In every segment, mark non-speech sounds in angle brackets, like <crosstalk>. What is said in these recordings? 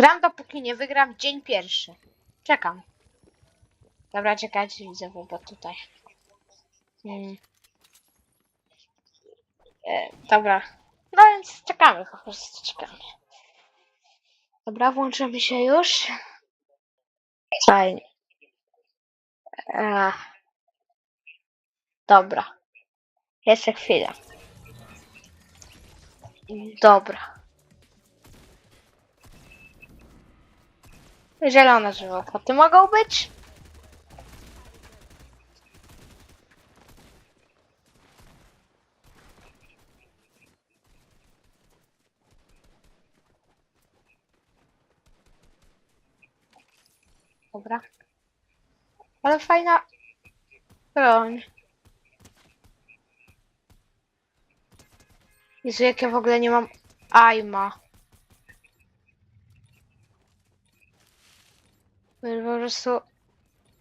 Gram dopóki nie wygram dzień pierwszy. Czekam. Dobra, czekajcie widzowie, bo tutaj. Hmm. E, dobra. No więc czekamy, po prostu czekamy. Dobra, włączymy się już. Fajnie. E, dobra. Jeszcze chwilę. Dobra. Zielone żywopłoty mogą być? Dobra. Ale fajna broń. Jezu, jak ja w ogóle nie mam aima. Bo ja po prostu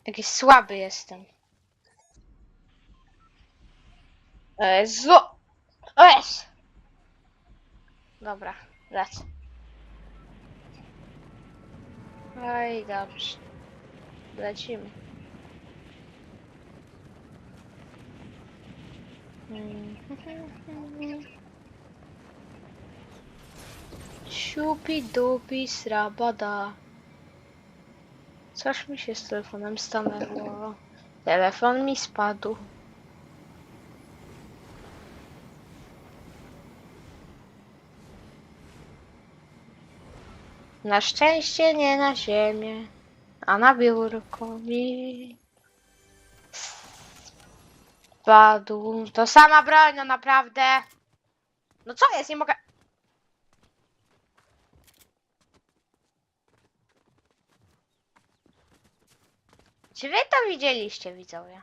jakiś słaby jestem. Jezu! Es! Dobra, lecę. Oj, dobrze. Lecimy. Siupi dupi srabada. Coś mi się z telefonem stanęło. Telefon mi spadł. Na szczęście nie na ziemię, a na biurko mi spadł. To sama broń, no naprawdę. No co jest, nie mogę... Czy wy to widzieliście, widzowie?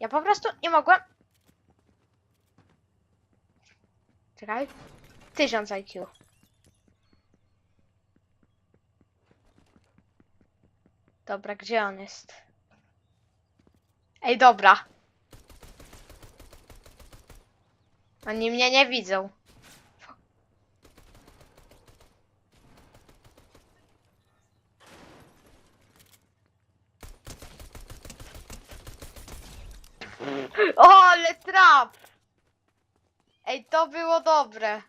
Ja po prostu nie mogłem... Czekaj. 1000 IQ. Dobra, gdzie on jest? Ej, dobra. Oni mnie nie widzą. O, ale trap! Ej, to było dobre.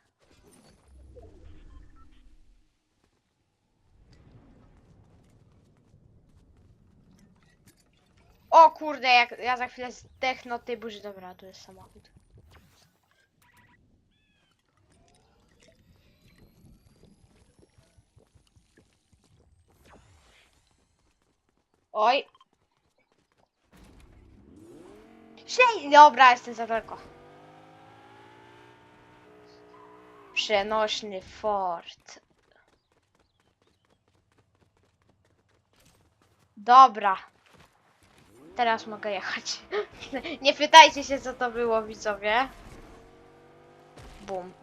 O kurde, jak ja za chwilę zdechnę od tej burzy. Dobra, tu jest samochód. Oj. Szej, dobra, jestem za daleko. Przenośny Ford. Dobra. Teraz mogę jechać. <laughs> Nie pytajcie się, co to było, widzowie. Bum.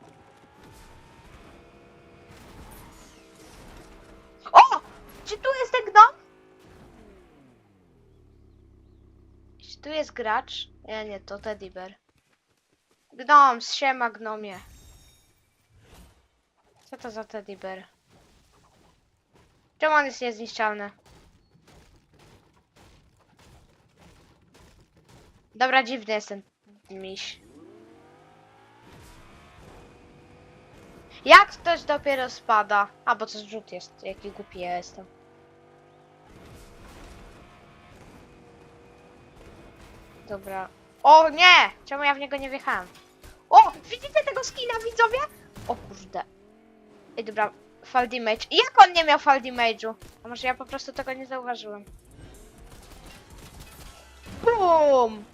O! Czy tu jest ten gnom? Tu jest gracz? Nie, nie, to Teddy Bear. Gnom, siema gnomie. Co to za Teddy Bear? Czemu on jest niezniszczalny? Dobra, dziwny jest ten miś. Jak ktoś dopiero spada? A, bo to zrzut jest. Jaki głupi ja jestem. Dobra. O nie! Czemu ja w niego nie wjechałem? O! Widzicie tego skina, widzowie? O kurde. Ej, dobra. Fall damage. Jak on nie miał fall damage'u? A może ja po prostu tego nie zauważyłem? Boom!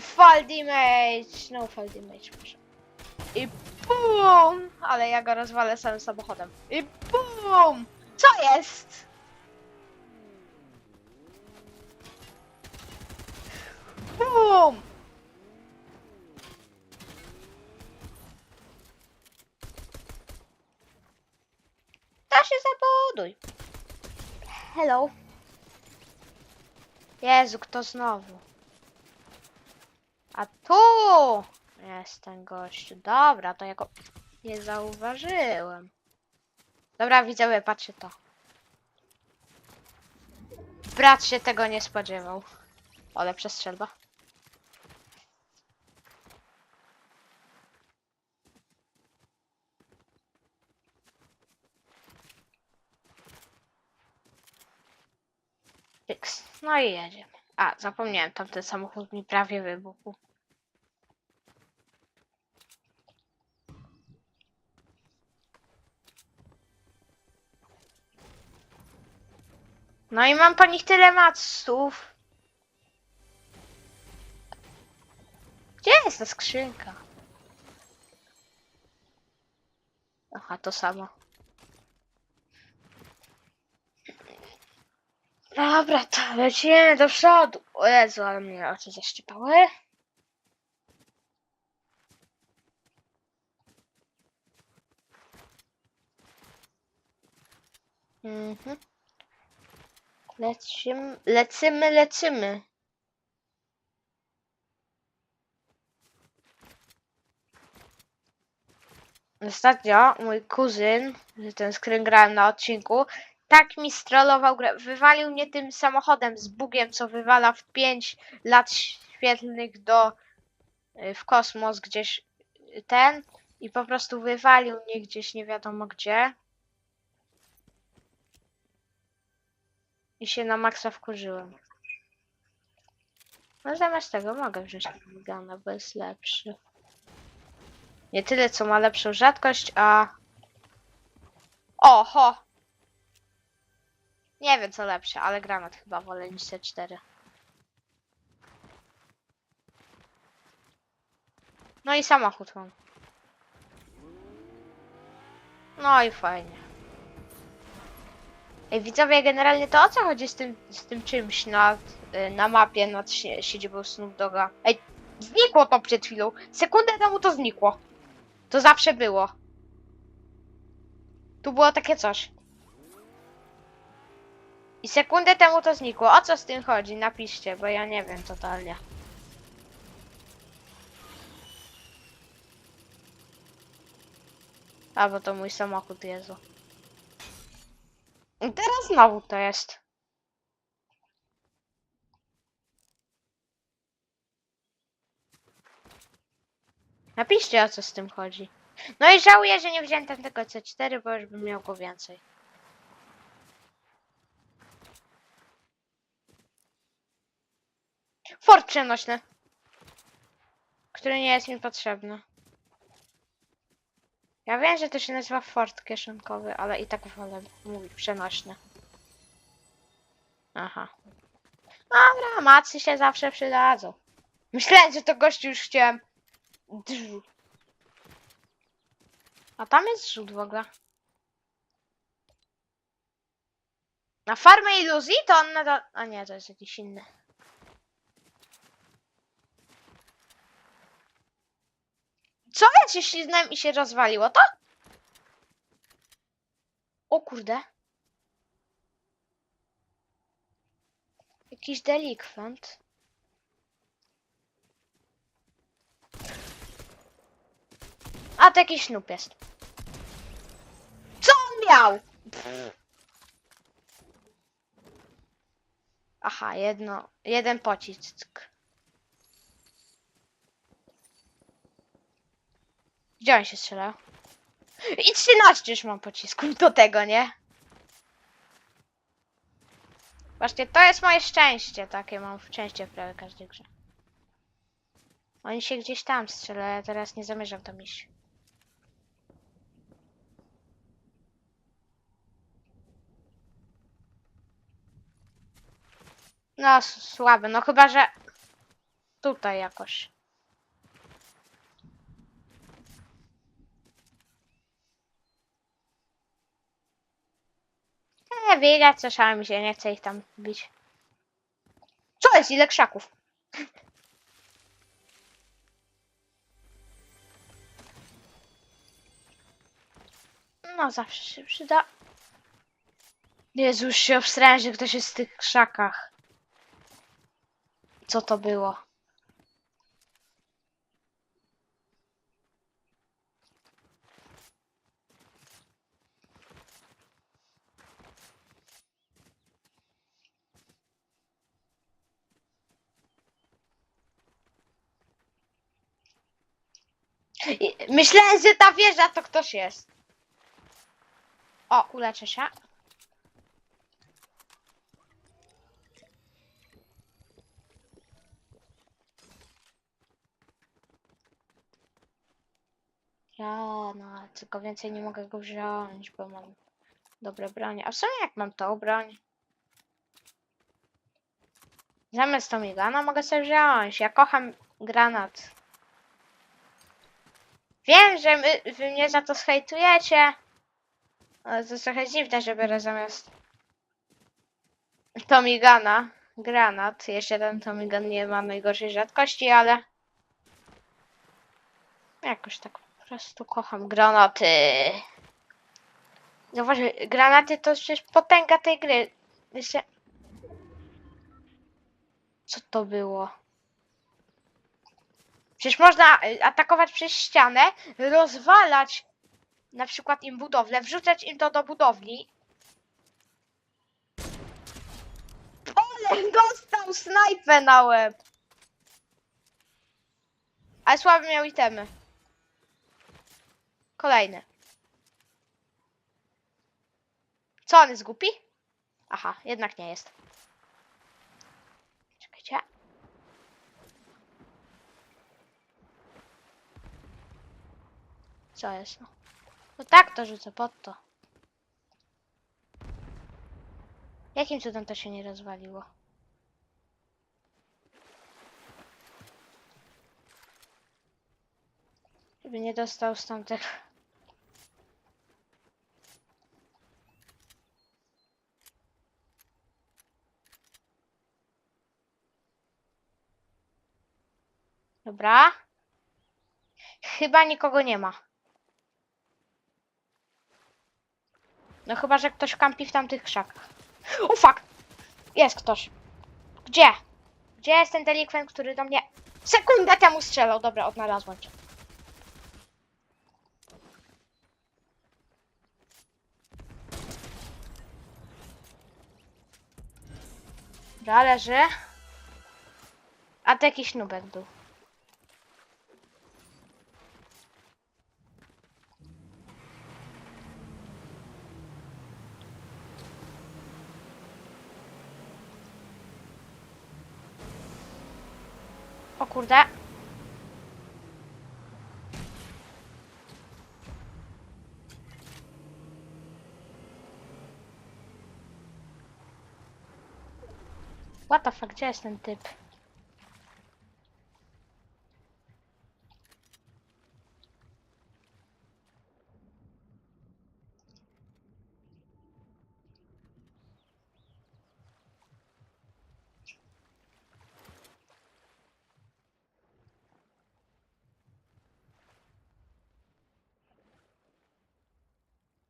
Fall damage! No fall damage, proszę. I BOOM! Ale ja go rozwalę samym samochodem. I BOOM! Co jest? BOOM! To się zabuduj. Hello. Jezu, kto znowu? A tu jest ten gościu. Dobra, to ja go nie zauważyłem. Dobra, widzowie, patrzcie to. Brat się tego nie spodziewał. Ale przestrzelba. Tyks. No i jedziemy. A, zapomniałem, tamten samochód mi prawie wybuchł. No i mam po nich tyle maców. Gdzie jest ta skrzynka? Aha, to samo. Dobra, to lecimy do przodu. O Jezu, ale mnie oczy zaszczypały. Mhm. Lecimy, lecymy, lecymy. Ostatnio mój kuzyn, ten z grałem na odcinku, tak mi strollował grę. Wywalił mnie tym samochodem z bugiem, co wywala w 5 lat świetlnych do y, w kosmos gdzieś y, ten i po prostu wywalił mnie gdzieś nie wiadomo gdzie. I się na maksa wkurzyłem. No zamiast tego mogę wziąć Gana, bo jest lepszy. Nie tyle, co ma lepszą rzadkość, a... Oho! Nie wiem, co lepsze, ale granat chyba wolę niż C4. No i samochód mam. No i fajnie. Ej, widzowie, generalnie to o co chodzi z tym, z tym czymś na, y, na mapie nad sie- siedzibą Snoop Doga? Ej, znikło to przed chwilą. Sekundę temu to znikło. To zawsze było. Tu było takie coś. I sekundę temu to znikło. O co z tym chodzi? Napiszcie, bo ja nie wiem totalnie. A, bo to mój samochód, Jezu. I teraz znowu to jest. Napiszcie o co z tym chodzi. No i żałuję, że nie wziąłem tamtego C4, bo już bym miał go więcej. Fort przenośny. Który nie jest mi potrzebny. Ja wiem, że to się nazywa fort kieszonkowy, ale i tak wolę mówić przenośny. Aha. Dobra, macy się zawsze przydadzą. Myślałem, że to gościu już chciałem. A tam jest rzut w ogóle. Na farmę iluzji to on nadal... A nie, to jest jakiś inny. Co ja się śliznąłem i się rozwaliło to? O kurde. Jakiś delikwent. A to jakiś snup jest. Co on miał? Aha, jedno, jeden pocisk. Gdzie on się strzela? I 13 już mam pocisków do tego, nie? Właśnie to jest moje szczęście, takie mam szczęście w prawie każdej grze. Oni się gdzieś tam strzelają, ja teraz nie zamierzam tam iść. No, słabe, no chyba, że tutaj jakoś. Szała mi się, nie chcę ich tam bić. Co jest? Ile krzaków? No, zawsze się przyda. Jezu, już się obstrałem, że ktoś jest w tych krzakach. Co to było? Myślałem, że ta wieża to ktoś jest. O, uleczę się. Ja, no, tylko więcej nie mogę go wziąć, bo mam dobre bronie. A w sumie jak mam tą broń? Zamiast tą migana mogę sobie wziąć. Ja kocham granat. Wiem, że my, wy mnie za to schejtujecie. Ale to trochę dziwne, że biorę zamiast Tomigana granat. Jeszcze ten Tomigan nie ma najgorszej rzadkości, ale jakoś tak po prostu kocham granaty. Zauważ, granaty to przecież potęga tej gry. Co to było? Przecież można y, atakować przez ścianę, rozwalać na przykład im budowlę, wrzucać im to do budowli. Ale dostał snajpę na łeb! Ale słaby miał itemy. Kolejny. Co on jest głupi? Aha, jednak nie jest. Czekajcie. Co jest no? No tak to rzucę pod to. Jakim cudem to się nie rozwaliło? Żeby nie dostał stąd tych... Dobra. Chyba nikogo nie ma. No chyba, że ktoś kampi w tamtych krzakach. O fuck! Jest ktoś. Gdzie? Gdzie jest ten delikwent, który do mnie sekundę temu strzelał? Dobra, odnalazłem cię. Dobra, leży. A to jakiś nubek był. O kurde. What the fuck, gdzie jest ten typ?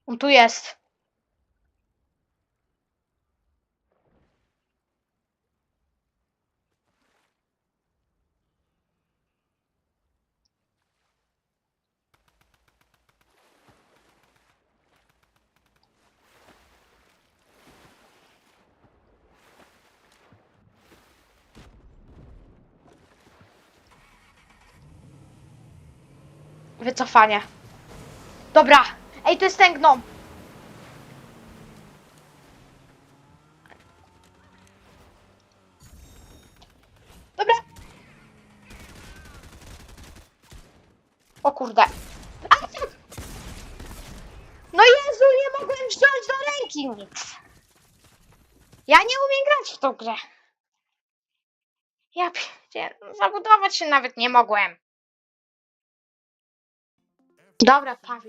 On tu jest. Wycofanie. Dobra. Ej, to jest ten gnom. Dobra. O kurde. No Jezu, nie mogłem wziąć do ręki nic. Ja nie umiem grać w tą grę. Ja zabudować się nawet nie mogłem. Dobra, pa.